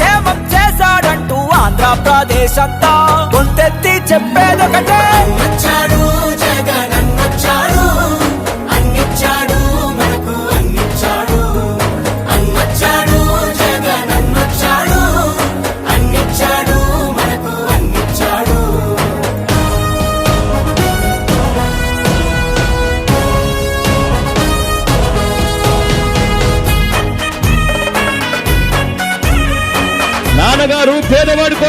సంక్షేమం చేశాడంటూ ఆంధ్రప్రదేశ్ అంతా గొంతెత్తి చెప్పేదొకటే.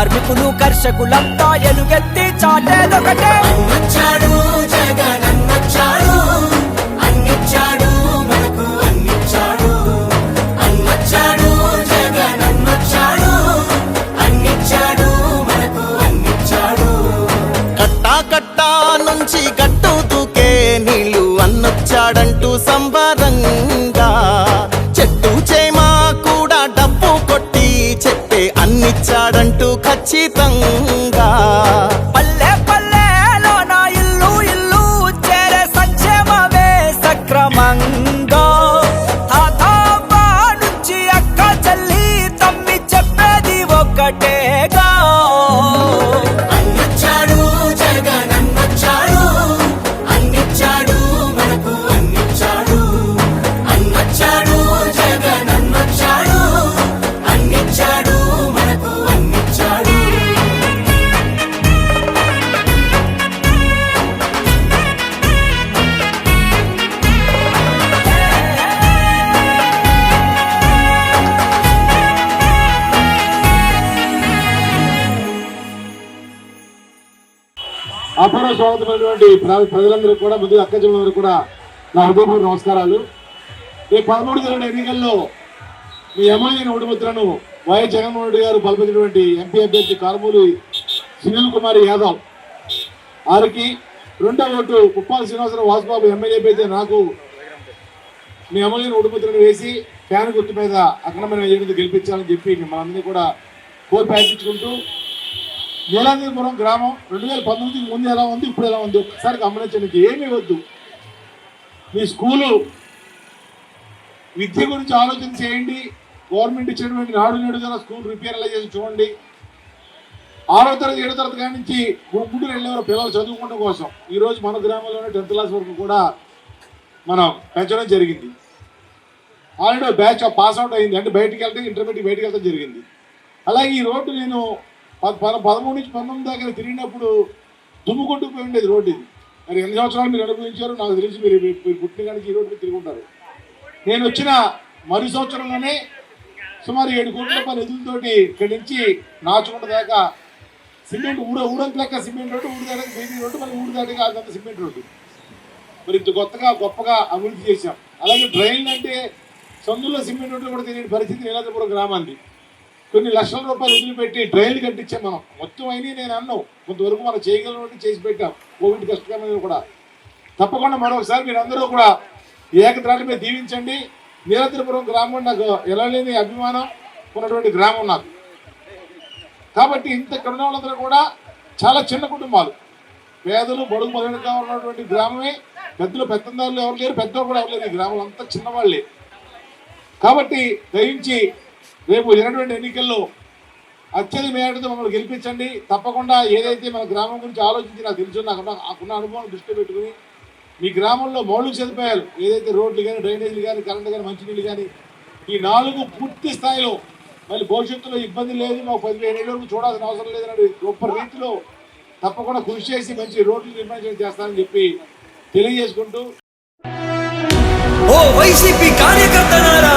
కార్మికులు కర్షకులంతా ఎలుగెత్తి చాటేదొకటే. వచ్చాడు జగన్. స్వాగతమైనటువంటి ప్రజలందరూ కూడా ముందుగా అక్క కూడా నా హృదయపూర్వక నమస్కారాలు. రేపు పదమూడు జరిగిన ఎన్నికల్లో మీ ఎమ్మెల్యే ఓటుముద్రను వైఎస్ జగన్మోహన్ రెడ్డి గారు బలపరిచినటువంటి ఎంపీ అభ్యర్థి కారుమూరి సునీల్ కుమార్ యాదవ్ వారికి రెండో ఓటు కుప్పాల శ్రీనివాసరావు వాసుబాబు ఎమ్మెల్యే అయితే నాకు మీ ఎమ్మెల్యేని ఓటుముద్రను వేసి ఫ్యాన్ గుర్తు మీద అక్రమమైన విజయంతో గెలిపించాలని చెప్పి మనందరినీ కూడా కోరి ప్రయత్నించుకుంటూ నీలాంజపురం గ్రామం రెండు వేల పంతొమ్మిదికి ముందు ఎలా ఉంది ఇప్పుడు ఎలా ఉంది? ఒకసారి గమనించండి ఏమీ వద్దు. మీ స్కూలు విద్య గురించి ఆలోచన చేయండి. గవర్నమెంట్ ఇచ్చినటువంటి నాడు నేడు గల స్కూల్ రిపేర్ ఎలా చేసి చూడండి. ఆరో తరగతి ఏడో తరగతి కాడి నుంచి గుంటూరు వెళ్ళేవారు పిల్లలు చదువుకోవడం కోసం. ఈరోజు మన గ్రామంలోనే టెన్త్ క్లాస్ వరకు కూడా మనం పెంచడం జరిగింది. ఆల్రెడీ బ్యాచ్ పాస్ అవుట్ అయింది. అంటే బయటికి వెళ్తే ఇంటర్మీడియట్ బయటికి వెళ్తే జరిగింది. అలాగే ఈ రోడ్డు నేను పదమూడు నుంచి పంతొమ్మిది దాకా తిరిగినప్పుడు దుమ్ము కొట్టుకుపోయి ఉండేది రోడ్డు ఇది. మరి ఎన్ని సంవత్సరాలు మీరు అనుభవించారు నాకు తెలిసి మీరు మీరు పుట్టిన కానీ ఈ రోడ్డు తిరిగి ఉంటారు. నేను వచ్చిన మరు సంవత్సరంలోనే సుమారు ఏడు కోట్ల రూపాయల నిధులతోటి ఇక్కడి నుంచి నాచుకుంట దాకా సిమెంట్ ఊడ ఊడంత లెక్క సిమెంట్ రోడ్డు ఊడి దాకా బీటీ రోడ్డు మరి ఊడి దాటిగా అంత సిమెంట్ రోడ్డు. మరి ఇంత కొత్తగా గొప్పగా అభివృద్ధి చేశాం. అలాగే డ్రైన్ అంటే సందుల్లో సిమెంట్ రోడ్డు కూడా తెలియని పరిస్థితి నీలాద్రపురం గ్రామాన్ని కొన్ని లక్షల రూపాయలు వదిలిపెట్టి ట్రైన్లు కట్టించాం మనం. మొత్తం అయినా నేను అన్నాం. కొంతవరకు మనం చేయగలం చేసి పెట్టాం. కోవిడ్ కష్టకాలంలో కూడా. తప్పకుండా మరొకసారి మీరందరూ కూడా ఏకత్రాటి మీద దీవించండి. నీలద్రపురం గ్రామం నాకు ఎలా లేని అభిమానం ఉన్నటువంటి గ్రామం నాకు. కాబట్టి ఇంత ఇక్కడ కూడా చాలా చిన్న కుటుంబాలు. పేదలు బడుగు మొదలుగా ఉన్నటువంటి గ్రామమే. పెద్దలు పెద్దందారులు ఎవరు లేరు పెద్దలు కూడా ఎవరు లేరు. ఈ గ్రామంలో అంతా చిన్నవాళ్ళే. కాబట్టి దయించి రేపు జరిగినటువంటి ఎన్నికల్లో అత్యధిక మేరతో మమ్మల్ని గెలిపించండి. తప్పకుండా ఏదైతే మన గ్రామం గురించి ఆలోచించి నాకు తెలుసు నాకు ఉన్న- నాకున్న అనుభవం దృష్టిలో పెట్టుకుని మీ గ్రామంలో మౌలిక సదుపాయాలు ఏదైతే రోడ్లు కానీ డ్రైనేజీలు కానీ కరెంటు కానీ మంచినీళ్ళు కానీ ఈ నాలుగు పూర్తి స్థాయిలో మళ్ళీ భవిష్యత్తులో ఇబ్బంది లేదు మాకు పదిహేను ఏళ్ళ వరకు చూడాల్సిన అవసరం లేదనే గొప్ప రీతిలో తప్పకుండా కృషి చేసి మంచి రోడ్లు నిర్మాణం చేస్తానని చెప్పి తెలియజేసుకుంటూ ఓ వైసీపీ కార్యకర్తనారా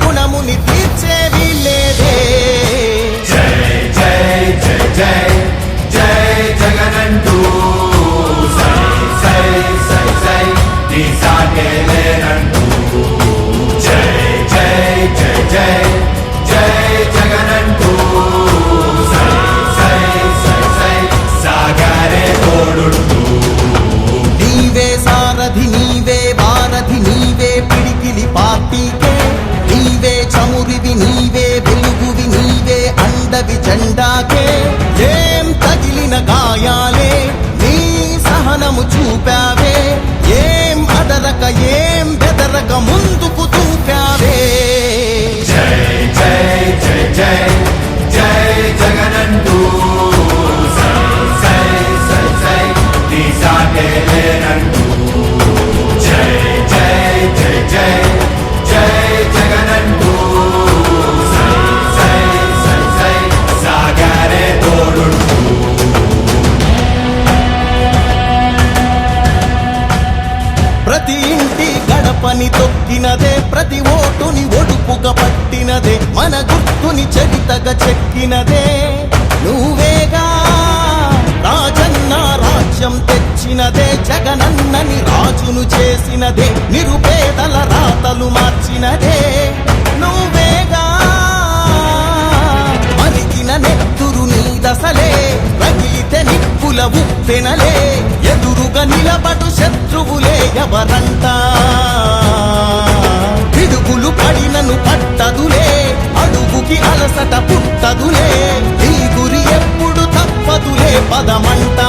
రుణముని తీర్చేవి లేదే నీవే రాతల రాతలు మార్చినదే. నువ్వేగా మరిగిన నెత్తురు నీ దశలే. రగిలితే నిప్పుల ఉప్పెనలే. ఎదురుగా నిలబడు శత్రువులే ఎవరంట? పిడుగులు పడినను పట్టదులే. అడుగుకి అలసట పుట్టదులే. నీ గురి ఎప్పుడు తప్పదులే పదమంటా.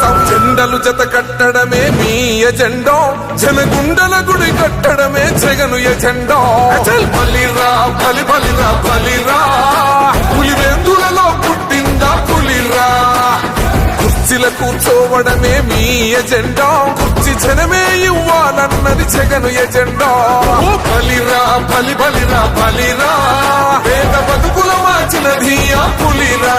కోసం జెండలు జత కట్టడమే మీ ఎజెండో. జనగుండల గుడి కట్టడమే జగను ఎజెండో. అచల్! బలిరా బలి బలిరా. బలిరా పులివెందులలో పుట్టిందా పులిరా? కుర్చీల కూర్చోవడమే మీ ఎజెండా. కుర్చీ జనమే ఇవ్వాలన్నది జగను ఎజెండా. బలిరా బలి బలిరా. బలిరా పేద బతుకుల మార్చిన ధీయా పులిరా.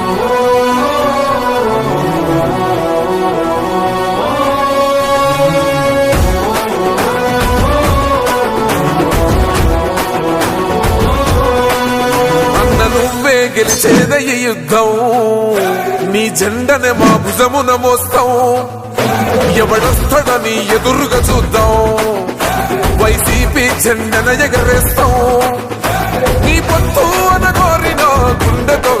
గెలిచేదయ్య యుద్ధం. నీ జెండనే మా భుజమున మోస్తాం. ఎవడొస్తాడని ఎదురుగా చూద్దాం. వైసీపీ జెండన ఎగరేస్తాం. నీ పొత్తు అనగోరిన గుండెతో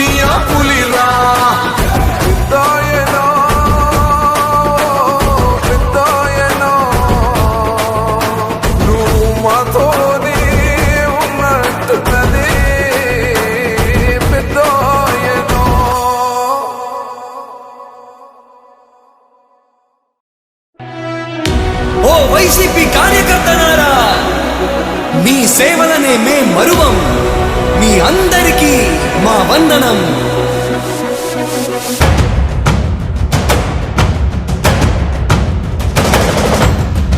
వందనం.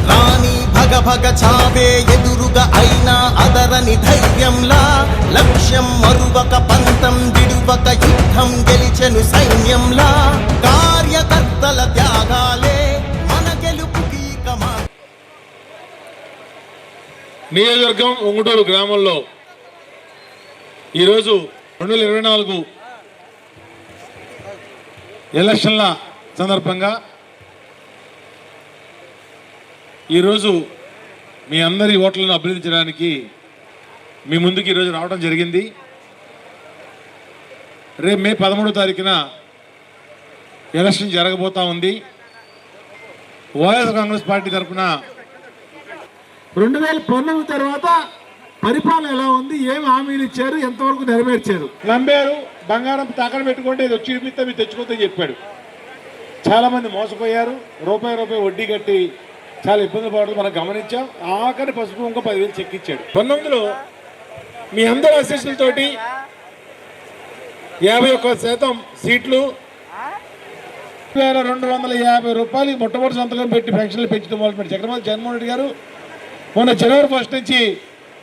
రాణి భగ భగ చావే ఎదురుగా అయినా అదరని ధైర్యంలా లక్ష్యం మరువక పంతం విడువక యుద్ధం గెలిచెను సైన్యంలా కార్యకర్తల త్యాగాలే మన గెలుపుకి నియోజకవర్గం ఉంగుటూరు గ్రామంలో ఈరోజు రెండు వేల ఇరవై నాలుగు ఎలక్షన్ల సందర్భంగా ఈరోజు మీ అందరి ఓట్లను అభ్యర్థించడానికి మీ ముందుకు ఈరోజు రావడం జరిగింది. రేపు మే పదమూడో తారీఖున ఎలక్షన్ జరగబోతా ఉంది. వైఎస్ కాంగ్రెస్ పార్టీ తరఫున రెండు వేల పంతొమ్మిది తర్వాత పరిపాలన ఎలా ఉంది? ఏం హామీలు ఇచ్చారు? ఎంతవరకు నెరవేర్చారు? నంబారు బంగారం తాకడ పెట్టుకుంటే ఇది వచ్చి చూపిస్తే మీరు తెచ్చుకోతే చెప్పాడు. చాలా మంది మోసపోయారు. రూపాయి రూపాయి వడ్డీ కట్టి చాలా ఇబ్బంది పడడం మనం గమనించాం. ఆఖరి పసుపు ఇంకో పదివేలు చెక్ ఇచ్చాడు. పంతొమ్మిదిలో మీ అందరి అసిస్టులతోటి యాభై ఒక్క శాతం సీట్లు వేల రెండు వందల యాభై రూపాయలు మొట్టమొదటి సంతకం పెట్టి పెన్షన్లు పెంచడం మొదలుపెట్టి చక్రవర్తి జగన్మోహన్ రెడ్డి గారు మొన్న జనవరి ఫస్ట్ నుంచి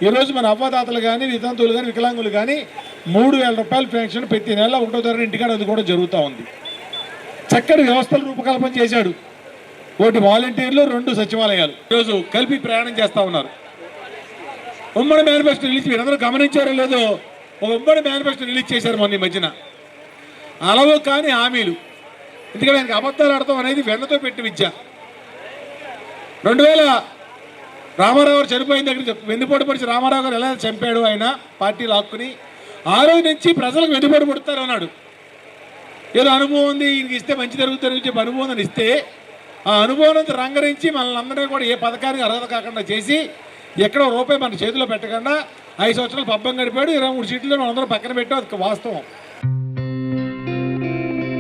ఈరోజు మన అవ్వదాతలు కానీ వితంతువులు కానీ వికలాంగులు కానీ మూడు వేల రూపాయల పెన్షన్ ప్రతి నెల ఒకటో తరగతి ఇంటికాడ అది కూడా జరుగుతూ ఉంది. చక్కటి వ్యవస్థలు రూపకల్పన చేశాడు. ఒకటి వాలంటీర్లు రెండు సచివాలయాలు. ఈరోజు కలిపి ప్రయాణం చేస్తూ ఉన్నారు. ఉమ్మడి మేనిఫెస్టో రిలీజ్ మీరందరూ గమనించారో లేదో ఒక ఉమ్మడి మేనిఫెస్టో రిలీజ్ చేశారు మొన్న ఈ మధ్యన. అలవు కాని హామీలు. ఎందుకంటే ఆయనకి అబద్ధాలు ఆడతాం అనేది వెన్నతో పెట్టి విద్య. రెండు వేల రామారావు గారు చనిపోయిన దగ్గర వెన్నుపోటు పడిచి రామారావు గారు ఎలా చంపాడు ఆయన పార్టీ లాక్కుని ఆ రోజు నుంచి ప్రజలకు వెన్నుపోటు పడుతారు అన్నాడు. ఏదో అనుభవం ఉంది ఈయనకి ఇస్తే మంచి జరుగుతుంది చెప్పి అనుభవం అని ఇస్తే ఆ అనుభవం రంగరించి మనల్ని అందరినీ కూడా ఏ పథకానికి అర్హత కాకుండా చేసి ఎక్కడో రూపాయి మన చేతిలో పెట్టకుండా ఐదు సంవత్సరాలు పబ్బం గడిపాడు ఇరవై మూడు సీట్లు మనందరం పక్కన పెట్టాం అది వాస్తవం.